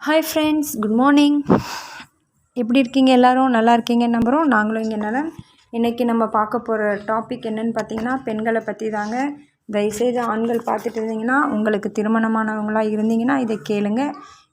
Hi friends good morning எப்படி இருக்கீங்க எல்லோரும்? நல்லா இருக்கீங்க நம்புகிறோம் நாங்களும் இங்கே நலன் இன்றைக்கி நம்ம பார்க்க போகிற டாபிக் என்னென்னு பார்த்தீங்கன்னா பெண்களை பற்றி தாங்க. தயவுசெய்து ஆண்கள் பார்த்துட்டு இருந்தீங்கன்னா உங்களுக்கு திருமணமானவங்களாக இருந்தீங்கன்னா இதை கேளுங்க.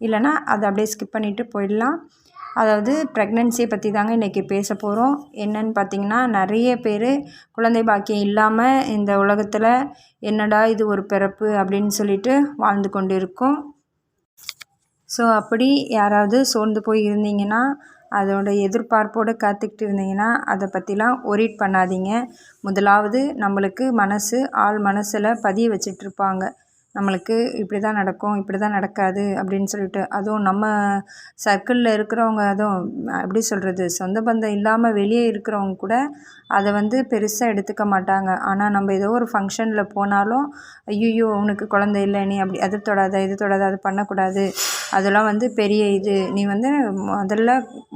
இல்லைனா அதை அப்படியே ஸ்கிப் பண்ணிவிட்டு போயிடலாம். அதாவது ப்ரெக்னென்சியை பற்றி தாங்க இன்றைக்கி பேச போகிறோம். என்னன்னு பார்த்தீங்கன்னா நிறைய பேர் குழந்தை பாக்கியம் இல்லாமல் இந்த உலகத்தில் என்னடா இது ஒரு பிறப்பு அப்படின்னு சொல்லிட்டு வாழ்ந்து கொண்டு இருக்கோம் ஸோ அப்படி யாராவது சோர்ந்து போய் இருந்தீங்கன்னா அதோட எதிர்பார்ப்போடு காத்துக்கிட்டு இருந்தீங்கன்னா அதை பற்றிலாம் ஒரிட் பண்ணாதீங்க. முதலாவது நம்மளுக்கு மனசு ஆள் மனசில் பதிய வச்சிட்ருப்பாங்க. நம்மளுக்கு இப்படி தான் நடக்கும் இப்படி தான் நடக்காது அப்படின்னு சொல்லிட்டு. அதுவும் நம்ம சர்க்கிளில் இருக்கிறவங்க அதுவும் எப்படி சொல்கிறது சொந்த பந்தம் இல்லாமல் வெளியே இருக்கிறவங்க கூட அதை வந்து பெருசாக எடுத்துக்க மாட்டாங்க. ஆனால் நம்ம ஏதோ ஒரு ஃபங்க்ஷனில் போனாலும் ஐயோ உனக்கு குழந்தை இல்லை நீ அப்படி அது தொடாத இது தொடாத அது பண்ணக்கூடாது. அதெல்லாம் வந்து பெரிய இது. நீ வந்து முதல்ல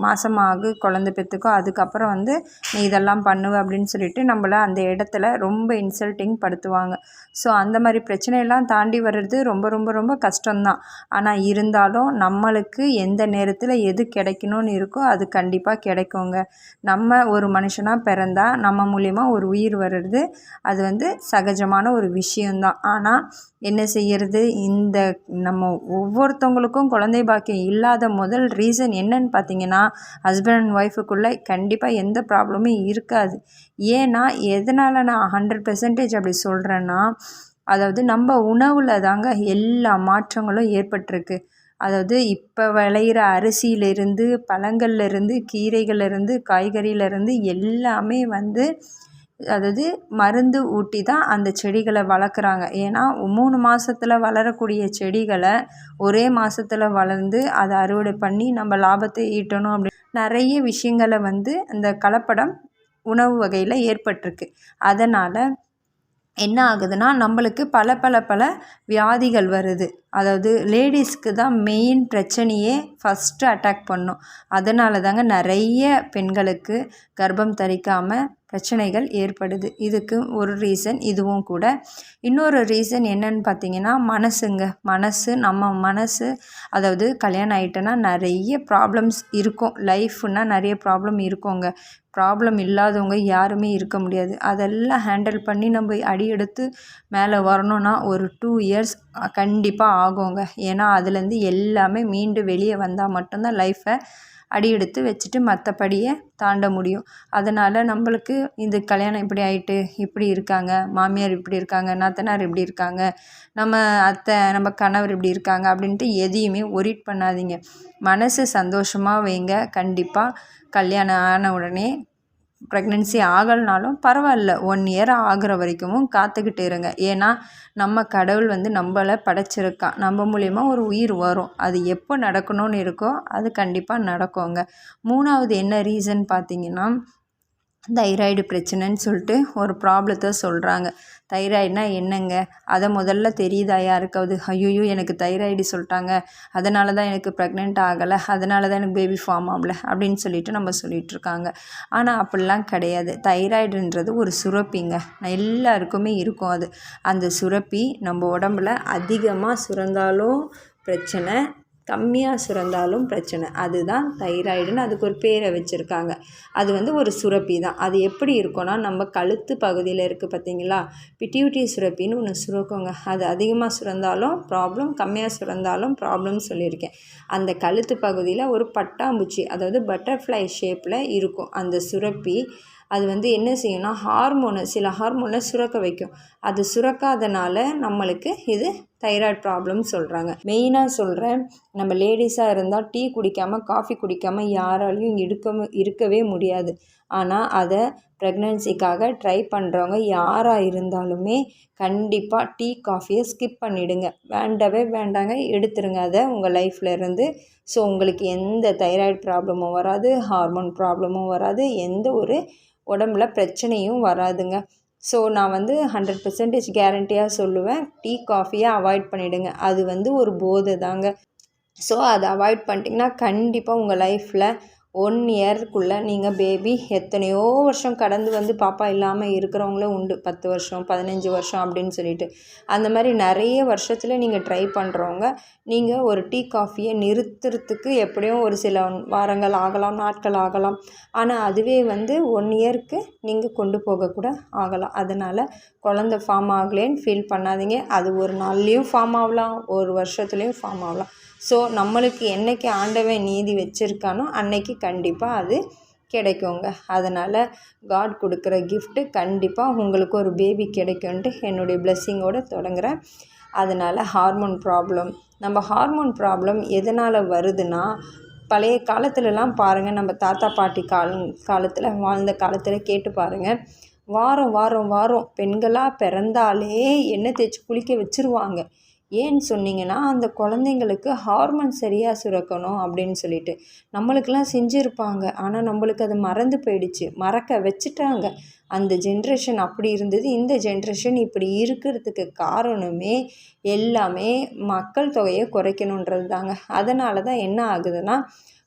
மாதமாகு குழந்த பெற்றுக்கோ அதுக்கப்புறம் வந்து நீ இதெல்லாம் பண்ணுவ அப்படின்னு சொல்லிட்டு நம்மள அந்த இடத்துல ரொம்ப இன்சல்ட்டிங் படுத்துவாங்க. ஸோ அந்த மாதிரி பிரச்சனையெல்லாம் தாண்டி வர்றது ரொம்ப ரொம்ப ரொம்ப கஷ்டம்தான். ஆனால் இருந்தாலும் நம்மளுக்கு எந்த நேரத்தில் எது கிடைக்கணும்னு இருக்கோ அது கண்டிப்பாக கிடைக்குங்க. நம்ம ஒரு மனுஷனாக பிறந்தா நம்ம மூலிமா ஒரு உயிர் வர்றது அது வந்து சகஜமான ஒரு விஷயந்தான் ஆனால் என்ன செய்யறது? இந்த நம்ம ஒவ்வொருத்தவங்களுக்கும் குழந்தை பாக்கியம் இல்லாத முதல் ரீசன் என்னன்னு பார்த்தீங்கன்னா ஹஸ்பண்ட் அண்ட் ஒய்ஃபுக்குள்ளே கண்டிப்பாக எந்த ப்ராப்ளமும் இருக்காது. ஏன்னா எதனால் நான் ஹண்ட்ரட் பெர்சன்டேஜ் அப்படி சொல்கிறேன்னா அதாவது நம்ம உணவில் தாங்க எல்லா மாற்றங்களும் ஏற்பட்டிருக்கு. அதாவது இப்போ விளையிற அரிசியிலேருந்து பழங்கள்லேருந்து கீரைகள்லேருந்து காய்கறியிலேருந்து எல்லாமே வந்து அதாவது மருந்து ஊட்டி தான் அந்த செடிகளை வளர்க்குறாங்க. ஏன்னா மூணு மாதத்துல வளரக்கூடிய செடிகளை ஒரே மாதத்துல வளர்ந்து அதை அறுவடை பண்ணி நம்ம லாபத்தை ஈட்டணும் அப்படி. நிறைய விஷயங்களை வந்து அந்த கலப்படம் உணவு வகையில் ஏற்பட்டிருக்கு. அதனால் என்ன ஆகுதுன்னா நம்மளுக்கு பல பல பல வியாதிகள் வருது. அதாவது லேடிஸ்க்கு தான் மெயின் பிரச்சனையே ஃபஸ்ட்டு அட்டாக் பண்ணும். அதனால தாங்க நிறைய பெண்களுக்கு கர்ப்பம் தரிக்காமல் பிரச்சனைகள் ஏற்படுது. இதுக்கு ஒரு ரீசன் இதுவும் கூட. இன்னொரு ரீசன் என்னன்னு பார்த்தீங்கன்னா மனசுங்க. மனசு நம்ம மனசு அதாவது கல்யாணம் ஆகிட்டோன்னா நிறைய ப்ராப்ளம்ஸ் இருக்கும். லைஃப்னால் நிறைய ப்ராப்ளம் இருக்குங்க. ப்ராப்ளம் இல்லாதவங்க யாருமே இருக்க முடியாது. அதெல்லாம் ஹேண்டில் பண்ணி நம்ம அடி எடுத்து மேலே வரணும்னா ஒரு டூ இயர்ஸ் கண்டிப்பாக ஆகுங்க. ஏன்னா அதுலேருந்து எல்லாமே மீண்டு வெளியே வந்தால் மட்டும்தான் லைஃப்பை அடி எடுத்து வச்சுட்டு மற்றபடியை தாண்ட முடியும். அதனால் நம்மளுக்கு இந்த கல்யாணம் இப்படி ஆயிட்டு இப்படி இருக்காங்க மாமியார் இப்படி இருக்காங்க நாத்தனார் இப்படி இருக்காங்க நம்ம அத்தை நம்ம கணவர் இப்படி இருக்காங்க அப்படின்ட்டு எதையுமே ஒரிட் பண்ணாதீங்க. மனசு சந்தோஷமாக வைங்க. கண்டிப்பாக கல்யாணம் ஆன உடனே ப்ரெக்னென்சி ஆகலைனாலும் பரவாயில்ல. ஒன் இயர் ஆகிற வரைக்கும் காத்துக்கிட்டு இருங்க. ஏன்னா நம்ம கடவுள் வந்து நம்மளை படைச்சிருக்கான். நம்ம மூலயமா ஒரு உயிர் வரும். அது எப்போ நடக்கணும்னு இருக்கோ அது கண்டிப்பாக நடக்குங்க. மூணாவது என்ன ரீசன் பார்த்தீங்கன்னா தைராய்டு பிரச்சனைன்னு சொல்லிட்டு ஒரு ப்ராப்ளத்தை சொல்கிறாங்க தைராய்டுனா என்னங்க? அதை முதல்ல தெரியுதா யாருக்காவது? ஐயோயோ எனக்கு தைராய்டு சொல்லிட்டாங்க. அதனால தான் எனக்கு ப்ரெக்னென்ட் ஆகலை. அதனால தான் எனக்கு பேபி ஃபார்ம் ஆகலை அப்படின்னு சொல்லிட்டு நம்ம சொல்லிகிட்ருக்காங்க ஆனால் அப்படிலாம் கிடையாது. தைராய்டுன்றது ஒரு சுரப்பிங்க. எல்லாருக்குமே இருக்கும் அது. அந்த சுரப்பி நம்ம உடம்புல அதிகமாக சுரந்தாலும் பிரச்சனை கம்மியாக சுரந்தாலும் பிரச்சனை. அதுதான் தைராய்டுன்னு அதுக்கு ஒரு பேரை வச்சுருக்காங்க. அது வந்து ஒரு சுரப்பி தான். அது எப்படி இருக்கும்னா நம்ம கழுத்து பகுதியில் இருக்குது பார்த்தீங்களா பிட்டியூட்டி சுரப்பின்னு ஒன்று சுரக்குங்க. அது அதிகமாக சுரந்தாலும் ப்ராப்ளம் கம்மியாக சுரந்தாலும் ப்ராப்ளம் சொல்லியிருக்கேன். அந்த கழுத்து பகுதியில் ஒரு பட்டாம்பூச்சி அதாவது பட்டர்ஃப்ளை ஷேப்பில் இருக்கும். அந்த சுரப்பி அது வந்து என்ன செய்யும்னா ஹார்மோனை சில ஹார்மோனை சுரக்க வைக்கும். அது சுரக்காதனால நம்மளுக்கு இது தைராய்டு ப்ராப்ளம் சொல்கிறாங்க மெயினாக சொல்கிறேன் நம்ம லேடிஸாக இருந்தால் டீ குடிக்காமல் காஃபி குடிக்காமல் யாராலையும் இருக்க இருக்கவே முடியாது. ஆனால் அதை ப்ரெக்னென்சிக்காக ட்ரை பண்ணுறவங்க யாராக இருந்தாலுமே கண்டிப்பாக டீ காஃபியை ஸ்கிப் பண்ணிவிடுங்க வேண்டவே வேண்டாங்க எடுத்துருங்க அதை உங்கள் லைஃப்பில் இருந்து. ஸோ உங்களுக்கு எந்த தைராய்டு ப்ராப்ளமும் வராது ஹார்மோன் ப்ராப்ளமும் வராது எந்த ஒரு உடம்புல பிரச்சனையும் வராதுங்க. ஸோ நான் வந்து ஹண்ட்ரட் பர்சன்டேஜ் கேரண்டியாக சொல்லுவேன். டீ காஃபியை அவாய்ட் பண்ணிவிடுங்க அது வந்து ஒரு போதை தாங்க ஸோ அதை அவாய்ட் பண்ணிட்டிங்கன்னா கண்டிப்பாக உங்கள் லைஃப்பில் ஒன் இயர்க்குள்ளே நீங்கள் பேபி எத்தனையோ வருஷம் கடந்து வந்து பாப்பா இல்லாமல் இருக்கிறவங்களும் உண்டு. பத்து வருஷம் பதினஞ்சு வருஷம் அப்படின்னு சொல்லிட்டு. அந்த மாதிரி நிறைய வருஷத்தில் நீங்கள் ட்ரை பண்ணுறவங்க நீங்கள் ஒரு டீ காஃபியை நிறுத்துறதுக்கு எப்படியும் ஒரு சில வாரங்கள் ஆகலாம் நாட்கள் ஆகலாம். ஆனால் அதுவே வந்து ஒன் இயருக்கு நீங்கள் கொண்டு போகக்கூட ஆகலாம். அதனால் குழந்த ஃபார்ம் ஆகலேன்னு ஃபீல் பண்ணாதீங்க. அது ஒரு நாள்லேயும் ஃபார்ம் ஆகலாம் ஒரு வருஷத்துலேயும் ஃபார்ம் ஆகலாம். ஸோ நம்மளுக்கு என்றைக்கு ஆண்டவன் நீதி வச்சுருக்கானோ அன்னைக்கு கண்டிப்பாக அது கிடைக்குங்க. அதனால் காட் கொடுக்குற கிஃப்ட்டு கண்டிப்பாக உங்களுக்கு ஒரு பேபி கிடைக்கும்ன்ட்டு என்னுடைய பிளெஸ்ஸிங்கோடு தொடங்குகிறேன் அதனால் ஹார்மோன் ப்ராப்ளம் நம்ம ஹார்மோன் ப்ராப்ளம் எதனால் வருதுன்னா பழைய காலத்துலலாம் பாருங்கள் நம்ம தாத்தா பாட்டி கால காலத்தில் வாழ்ந்த காலத்தில் கேட்டு பாருங்கள் வாரம் வாரம் வாரம் பெண்களாக பிறந்தாலே எண்ணெய் தேய்ச்சி குளிக்க வச்சுருவாங்க. ஏன்னு சொன்னீங்கன்னா அந்த குழந்தைங்களுக்கு ஹார்மோன் சரியாக சுரக்கணும் அப்படின்னு சொல்லிட்டு. நம்மளுக்கெல்லாம் செஞ்சுருப்பாங்க. ஆனால் நம்மளுக்கு அது மறந்து போயிடுச்சு. மறக்க வச்சுட்டாங்க. அந்த ஜென்ரேஷன் அப்படி இருந்தது. இந்த ஜென்ரேஷன் இப்படி இருக்கிறதுக்கு காரணமே எல்லாமே மக்கள் தொகையை குறைக்கணுன்றது தாங்க. அதனால தான் என்ன ஆகுதுன்னா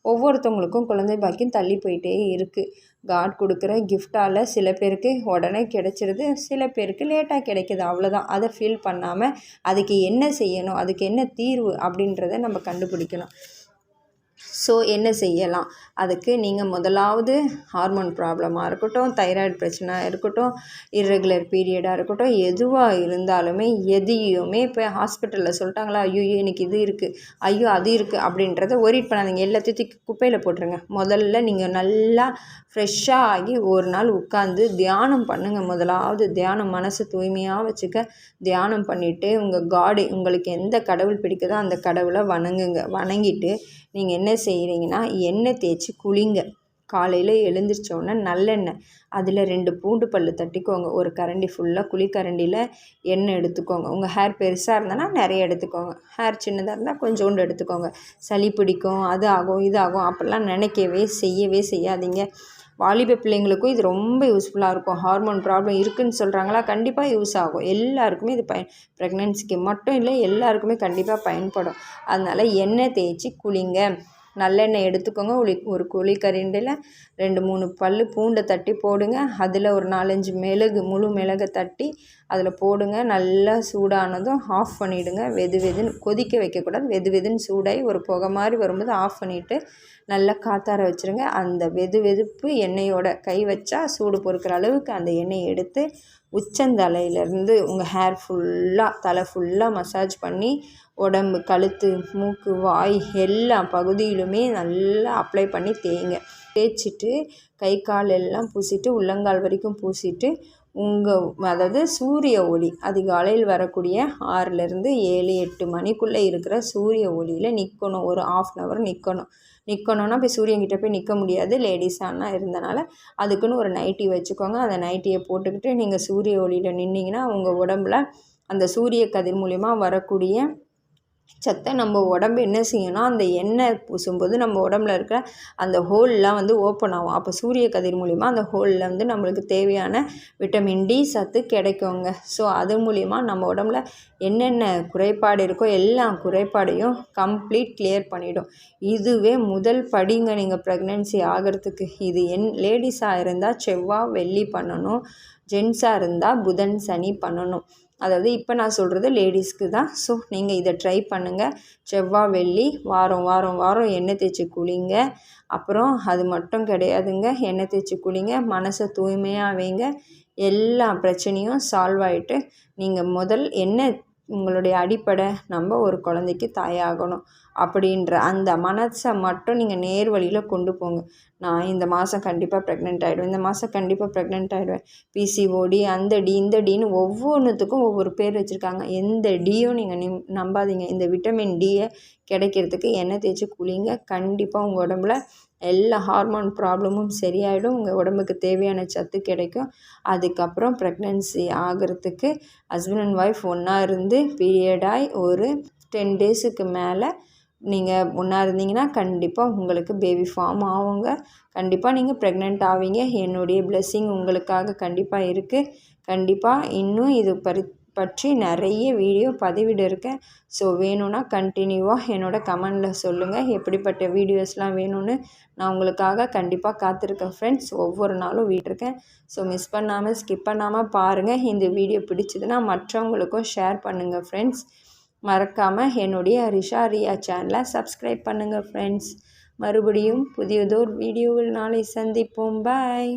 ஒவ்வொருத்தவங்களுக்கும் குழந்தை பாக்கியம் தள்ளி போயிட்டே இருக்குது காட் கொடுக்குற கிஃப்டால் சில பேருக்கு உடனே கிடைச்சிருது சில பேருக்கு லேட்டாக கிடைக்கிது அவ்வளோதான் அதை ஃபீல் பண்ணாமல் அதுக்கு என்ன செய்யணும் அதுக்கு என்ன தீர்வு அப்படின்றத நம்ம கண்டுபிடிக்கணும். ஸோ என்ன செய்யலாம்? அதுக்கு நீங்கள் முதலாவது ஹார்மோன் ப்ராப்ளமாக இருக்கட்டும் தைராய்டு பிரச்சனையாக இருக்கட்டும் இர்ரெகுலர் பீரியடாக இருக்கட்டும் எதுவாக இருந்தாலுமே எதையுமே இப்போ ஹாஸ்பிட்டலில் சொல்லிட்டாங்களா ஐயோ எனக்கு இது இருக்குது ஐயோ அது இருக்குது அப்படின்றத ஒரிட் பண்ணாதீங்க. எல்லாத்தையும் தூக்கி குப்பையில் போட்டுருங்க. முதல்ல நீங்கள் நல்லா ஃப்ரெஷ்ஷாக ஆகி ஒரு நாள் உட்காந்து தியானம் பண்ணுங்கள் முதலாவது தியானம் மனசை தூய்மையாக வச்சுக்க. தியானம் பண்ணிவிட்டு உங்கள் காடு உங்களுக்கு எந்த கடவுள் பிடிக்குதோ அந்த கடவுளை வணங்குங்க. வணங்கிட்டு நீங்கள் என்ன செய்கிறீங்கன்னா எண்ணெய் தேய்ச்சி குளிங்க. காலையில் எழுந்திரிச்சோன்னே நல்லெண்ணெய். அதில் ரெண்டு பூண்டு பல் தட்டிக்கோங்க. ஒரு கரண்டி ஃபுல்லாக குழிக்கரண்டியில் எண்ணெய் எடுத்துக்கோங்க. உங்கள் ஹேர் பெருசாக இருந்தனா நிறைய எடுத்துக்கோங்க. ஹேர் சின்னதாக இருந்தால் கொஞ்சோண்டு எடுத்துக்கோங்க. சளி பிடிக்கும் அது ஆகும் இது ஆகும். அப்படிலாம் நினைக்கவே செய்யவே செய்யாதீங்க. வாலிப பிள்ளைங்களுக்கும் இது ரொம்ப யூஸ்ஃபுல்லாக இருக்கும். ஹார்மோன் ப்ராப்ளம் இருக்குதுன்னு சொல்கிறாங்களா கண்டிப்பாக யூஸ் ஆகும். எல்லாருக்குமே இது பயன் ப்ரெக்னென்சிக்கு மட்டும் இல்லை எல்லாருக்குமே கண்டிப்பாக பயன்படும். அதனால் எண்ணெய் தேய்ச்சி குளிங்க. நல்லெண்ணெய் எடுத்துக்கோங்க. உளி ஒரு குழிக்கரண்டியில் ரெண்டு மூணு பல் பூண்டை தட்டி போடுங்க. அதில் ஒரு நாலஞ்சு மிளகு முழு மிளகை தட்டி அதில் போடுங்க. நல்லா சூடானதும் ஆஃப் பண்ணிவிடுங்க வெது வெதுன்னு கொதிக்க வைக்கக்கூடாது. வெது வெதுன்னு சூடாகி ஒரு புகை மாதிரி வரும்போது ஆஃப் பண்ணிவிட்டு நல்லா காத்தார வச்சுருங்க. அந்த வெது வெதுப்பு எண்ணெயோட கை வச்சா சூடு பொறுக்கிற அளவுக்கு அந்த எண்ணெயை எடுத்து உச்சந்தலையிலேருந்து உங்கள் ஹேர் ஃபுல்லாக தலை ஃபுல்லாக மசாஜ் பண்ணி உடம்பு கழுத்து மூக்கு வாய் எல்லா பகுதியிலுமே நல்லா அப்ளை பண்ணி தேய்ங்க. தேய்ச்சிட்டு கை கால் எல்லாம் பூசிட்டு உள்ளங்கால் வரைக்கும் பூசிட்டு உங்கள் அதாவது சூரிய ஒளி அதிகாலையில் வரக்கூடிய ஆறுலேருந்து ஏழு எட்டு மணிக்குள்ளே இருக்கிற சூரிய ஒளியில் நிற்கணும் ஒரு ஆஃப் அன் ஹவர் நிற்கணும் நிற்கணுன்னா போய் சூரியன்கிட்ட போய் நிற்க முடியாது. லேடிஸானா இருந்தனால அதுக்குன்னு ஒரு நைட்டி வச்சுக்கோங்க. அந்த நைட்டியை போட்டுக்கிட்டு நீங்கள் சூரிய ஒளியில் நின்னீங்கன்னா உங்கள் உடம்புல அந்த சூரிய கதிர் மூலிமா வரக்கூடிய சத்தை நம்ம உடம்பு என்ன செய்யணும் அந்த எண்ணெய் பூசும்போது நம்ம உடம்புல இருக்கிற அந்த ஹோல்லாம் வந்து ஓப்பன் ஆகும். அப்போ சூரிய கதிர் மூலிமா அந்த ஹோலில் வந்து நம்மளுக்கு தேவையான விட்டமின் டி சத்து கிடைக்குங்க. ஸோ அது மூலிமா நம்ம உடம்புல என்னென்ன குறைபாடு இருக்கோ எல்லா குறைபாடையும் கம்ப்ளீட் கிளியர் பண்ணிடும். இதுவே முதல் படிங்க நீங்கள் ப்ரெக்னென்சி ஆகிறதுக்கு. இது என் லேடிஸாக இருந்தால் செவ்வாய் வெள்ளி பண்ணணும். ஜென்ஸாக இருந்தால் புதன் சனி பண்ணணும். அதாவது இப்போ நான் சொல்கிறது லேடிஸ்க்கு தான். ஸோ நீங்கள் இதை ட்ரை பண்ணுங்கள் செவ்வாய் வெள்ளி வாரம் வாரம் வாரம் எண்ணெய் தேய்ச்சி குளிங்க. அப்புறம் அது மட்டும் கிடையாதுங்க. எண்ணெய் தேய்ச்சி குளிங்க. மனசை தூய்மையாக வைங்க. எல்லா பிரச்சனையும் சால்வ் ஆகிட்டு நீங்கள் முதல் என்ன உங்களுடைய அடிப்படை? நம்ம ஒரு குழந்தைக்கு தாயாகணும். அப்படின்ற அந்த மனசை மட்டும் நீங்கள் நேர் வழியில் கொண்டு போங்க. நான் இந்த மாதம் கண்டிப்பாக ப்ரெக்னென்ட் ஆகிடுவேன் இந்த மாதம் கண்டிப்பாக ப்ரெக்னென்ட் ஆகிடுவேன் பிசிஓடி அந்த டி இந்த டின்னு ஒவ்வொன்றுத்துக்கும் ஒவ்வொரு பேர் வச்சுருக்காங்க. எந்த டியும் நீங்கள் நிம் நம்பாதீங்க. இந்த விட்டமின் டியை கிடைக்கிறதுக்கு எண்ணெய் தேய்ச்சி குளிங்க. கண்டிப்பாக உங்கள் உடம்புல எல்லா ஹார்மோன் ப்ராப்ளமும் சரியாயிடும். உங்கள் உடம்புக்கு தேவையான சத்து கிடைக்கும். அதுக்கப்புறம் ப்ரெக்னென்சி ஆகிறதுக்கு ஹஸ்பண்ட் அண்ட் ஒய்ஃப் ஒன்றா இருந்து பீரியடாகி ஒரு டென் டேஸுக்கு மேலே நீங்கள் ஒன்றா இருந்தீங்கன்னா கண்டிப்பாக உங்களுக்கு பேபி ஃபார்ம் ஆகுங்க. கண்டிப்பாக நீங்கள் ப்ரெக்னென்ட் ஆவீங்க. என்னுடைய பிளெஸ்ஸிங் உங்களுக்காக கண்டிப்பாக இருக்குது கண்டிப்பாக இன்னும் இது பரி பற்றி நிறைய வீடியோ பதிவிட இருக்கேன். ஸோ வேணும்னா கண்டினியூவாக என்னோடய கமெண்டில் சொல்லுங்கள் எப்படிப்பட்ட வீடியோஸ்லாம் வேணும்னு நான் உங்களுக்காக கண்டிப்பாக காத்திருக்கேன் ஃப்ரெண்ட்ஸ் ஒவ்வொரு நாளும் வீட்டிருக்கேன். ஸோ மிஸ் பண்ணாமல் ஸ்கிப் பண்ணாமல் பாருங்கள் இந்த வீடியோ பிடிச்சதுன்னா மற்றவங்களுக்கும் ஷேர் பண்ணுங்கள் ஃப்ரெண்ட்ஸ் மறக்காமல் என்னுடைய ரிஷாரியா சேனலை சப்ஸ்கிரைப் பண்ணுங்கள் ஃப்ரெண்ட்ஸ் மறுபடியும் புதியதோர் வீடியோவில் நாளை சந்திப்போம். பாய்